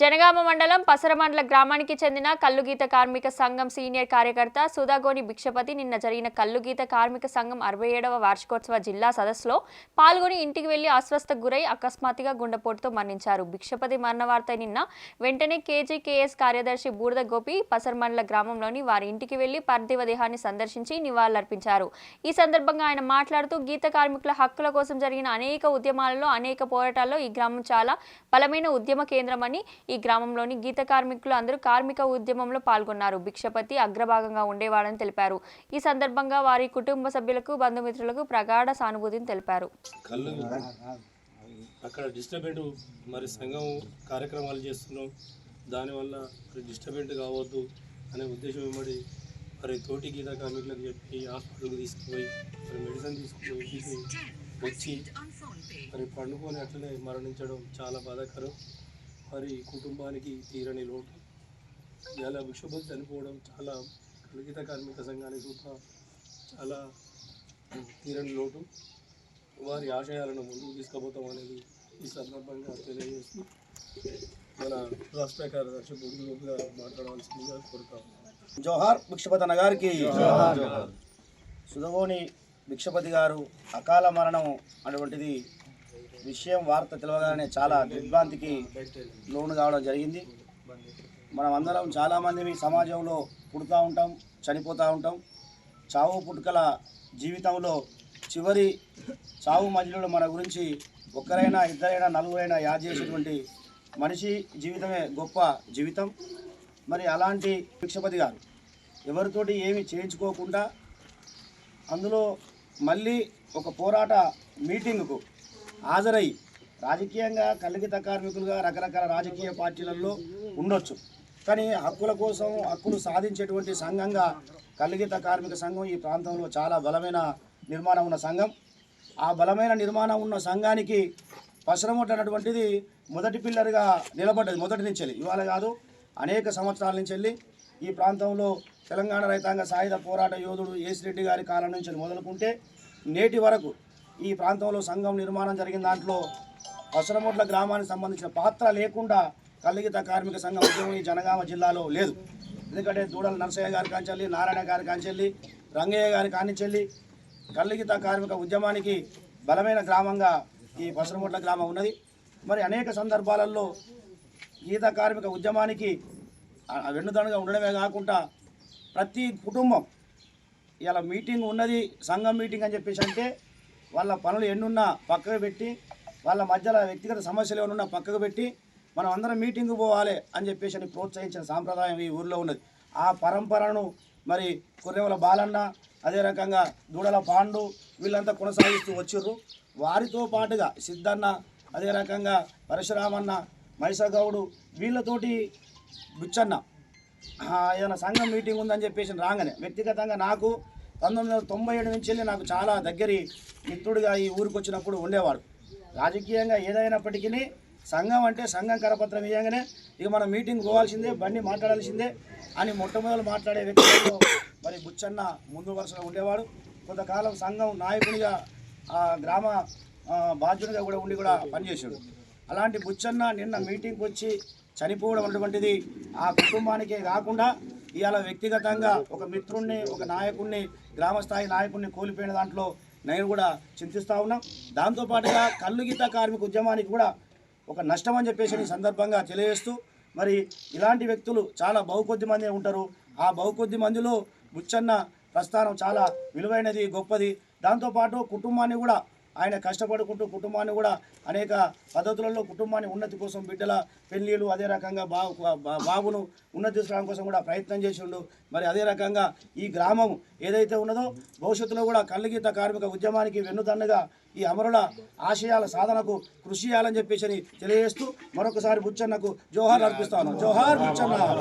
జనగామ మండలం పసరమండల గ్రామానికి చెందిన కల్లుగీత కార్మిక సంఘం సీనియర్ కార్యకర్త సుధాగోని భిక్షపతి నిన్న జరిగిన కల్లుగీత కార్మిక సంఘం అరవై ఏడవ వార్షికోత్సవ జిల్లా సదస్సులో పాల్గొని ఇంటికి వెళ్ళి అస్వస్థకు గురై అకస్మాత్తుగా గుండెపోటుతో మరణించారు. భిక్షపతి మరణ వార్త నిన్న వెంటనే కేజీకేఎస్ కార్యదర్శి బూర్ద గోపి పసరమండల గ్రామంలోని వారి ఇంటికి వెళ్ళి పార్థివ దేహాన్ని సందర్శించి నివాళులర్పించారు. ఈ సందర్భంగా ఆయన మాట్లాడుతూ గీత కార్మికుల హక్కుల కోసం జరిగిన అనేక ఉద్యమాలలో అనేక పోరాటాల్లో ఈ గ్రామం చాలా బలమైన ఉద్యమ కేంద్రమని ఈ గ్రామంలోని గీత కార్మికులు అందరూ కార్మిక ఉద్యమంలో పాల్గొన్నారు. భిక్షపతి అగ్రభాగంగా ఉండేవాడని తెలిపారు. ఈ సందర్భంగా వారి కుటుంబ సభ్యులకు బంధుమిత్రులకు ప్రగాఢ సానుభూతిని తెలిపారు. కళ్ళు అక్కడ డిస్టర్బెంట్ మరి సంఘం కార్యక్రమాలు చేస్తున్నాం. దానివల్ల డిస్టర్బెంట్ కావద్దు అనే ఉద్దేశం ఇవ్వబడి మరి తోటి గీత కార్మికులకు చెప్పి హాస్పిటల్కి తీసుకుపోయి మరి మెడిసిన్ తీసుకుపోయి వచ్చి మరి పండుకొని అట్లనే మరణించడం చాలా బాధాకరం. మరి కుటుంబానికి తీరని లోటు. ఇలా విషభూతి చనిపోవడం చాలా కలిగిత కార్మిక సంఘానికి కూడా చాలా తీరని లోటు. వారి ఆశయాలను ముందుకు తీసుకుపోతాం అనేది ఈ సందర్భంగా తెలియజేస్తూ మన రాష్ట్ర కార్యదర్శి బుడిగా మాట్లాడవలసిందిగా కోరుతాం. జోహార్ భిక్షపతి అన్న గారికి సుధగోని భిక్షపతి గారు అకాల మరణం అటువంటిది విషయం వార్త తెలవగానే చాలా దిగ్భ్రాంతికి లోను కావడం జరిగింది. మనం అందరం చాలామంది మీ సమాజంలో పుడుతూ ఉంటాం చనిపోతూ ఉంటాం. చావు పుట్టుకల జీవితంలో చివరి చావు మధ్యలో మన గురించి ఒక్కరైనా ఇద్దరైనా నలుగురైనా యాద్ చేసేటువంటి మనిషి జీవితమే గొప్ప జీవితం. మరి అలాంటి భిక్షపతి గారు ఎవరితోటి ఏమి చేయించుకోకుండా అందులో మళ్ళీ ఒక పోరాట మీటింగ్కు హాజరై రాజకీయంగా కలిగిత కార్మికులుగా రకరకాల రాజకీయ పార్టీలలో ఉండొచ్చు. కానీ హక్కుల కోసం హక్కులు సాధించేటువంటి సంఘంగా కలిగిత కార్మిక సంఘం ఈ ప్రాంతంలో చాలా బలమైన నిర్మాణం ఉన్న సంఘం. ఆ బలమైన నిర్మాణం ఉన్న సంఘానికి పసరముట్ట అనేటువంటిది మొదటి పిల్లర్గా నిలబడ్డది మొదటి నుంచి వెళ్ళి ఇవాళ కాదు అనేక సంవత్సరాల నుంచి వెళ్ళి ఈ ప్రాంతంలో తెలంగాణ రైతాంగ సాయుధ పోరాట యోధుడు ఏసిరెడ్డి గారి కాలం నుంచి మొదలుకుంటే నేటి వరకు ఈ ప్రాంతంలో సంఘం నిర్మాణం జరిగిన దాంట్లో పసరముట్ల గ్రామానికి సంబంధించిన పాత్ర లేకుండా కలిగిత కార్మిక సంఘం ఉద్యమం ఈ జనగామ జిల్లాలో లేదు. ఎందుకంటే దూడల నరసయ్య గారి కాంచెల్లి నారాయణ గారి కాంచెల్లి రంగయ్య గారి కానిచెల్లి కల్లిగిత కార్మిక ఉద్యమానికి బలమైన గ్రామంగా ఈ పసరముట్ల గ్రామం ఉన్నది. మరి అనేక సందర్భాలలో గీత కార్మిక ఉద్యమానికి వెన్నుదనుగా ఉండడమే కాకుండా ప్రతి కుటుంబం ఇలా మీటింగ్ ఉన్నది సంఘం మీటింగ్ అని చెప్పేసి అంటే వాళ్ళ పనులు ఎన్నున్నా పక్కకు పెట్టి వాళ్ళ మధ్యలో వ్యక్తిగత సమస్యలు ఏమన్నా పక్కకు పెట్టి మనం అందరం మీటింగ్ పోవాలి అని చెప్పేసి అని ప్రోత్సహించిన సాంప్రదాయం ఈ ఊర్లో ఉన్నది. ఆ పరంపరను మరి కుర్రెవల బాలన్న అదే రకంగా దూడల పాండు వీళ్ళంతా కొనసాగిస్తూ వచ్చిర్రు. వారితో పాటుగా సిద్ధన్న అదే రకంగా పరశురామన్న మహిషగౌడు వీళ్ళతోటి బుచ్చన్న ఏదైనా సంఘం మీటింగ్ ఉందని చెప్పేసి రాగానే వ్యక్తిగతంగా నాకు పంతొమ్మిది వందల తొంభై ఏడు నుంచి వెళ్ళి నాకు చాలా దగ్గరి మిత్రుడిగా ఈ ఊరికి వచ్చినప్పుడు ఉండేవాడు. రాజకీయంగా ఏదైనప్పటికీ సంఘం అంటే సంఘం కరపత్రం ఇవ్వగానే ఇక మనం మీటింగ్ పోవాల్సిందే బండి మాట్లాడాల్సిందే అని మొట్టమొదలు మాట్లాడే వ్యక్తుల్లో మరి బుచ్చన్న ముందు వరుసలో ఉండేవాడు. కొంతకాలం సంఘం నాయకునిగా గ్రామ బాధ్యుడిగా కూడా ఉండి కూడా పనిచేశాడు. అలాంటి బుచ్చన్న నిన్న మీటింగ్కి వచ్చి చనిపోవడం అటువంటిది ఆ కుటుంబానికే కాకుండా ఇవాళ వ్యక్తిగతంగా ఒక మిత్రుణ్ణి ఒక నాయకుడిని గ్రామస్థాయి నాయకుడిని కోల్పోయిన దాంట్లో నేను కూడా చింతిస్తూ ఉన్నా. దాంతోపాటుగా కళ్ళు గీత కార్మిక ఉద్యమానికి కూడా ఒక నష్టం అని చెప్పేసి ఈ సందర్భంగా తెలియజేస్తూ మరి ఇలాంటి వ్యక్తులు చాలా బహుకొద్ది మంది ఉంటారు. ఆ బహుకొద్ది మందిలో బుచ్చన్న ప్రస్థానం చాలా విలువైనది గొప్పది. దాంతోపాటు కుటుంబాన్ని కూడా ఆయన కష్టపడుకుంటూ కుటుంబాన్ని కూడా అనేక పద్ధతులలో కుటుంబాన్ని ఉన్నతి కోసం బిడ్డల పెళ్ళిళ్ళు అదే రకంగా బాబు బాబును ఉన్నతి తీసుకురావడం కోసం కూడా ప్రయత్నం చేసిండు. మరి అదే రకంగా ఈ గ్రామం ఏదైతే ఉన్నదో భవిష్యత్తులో కూడా కళ్ళగీత కార్మిక ఉద్యమానికి వెన్నుదన్నుగా ఈ అమరుల ఆశయాల సాధనకు కృషి చేయాలని చెప్పేసి తెలియజేస్తూ మరొకసారి బుచ్చన్నకు జోహార్ అర్పిస్తాను. జోహార్ బుచ్చన్న.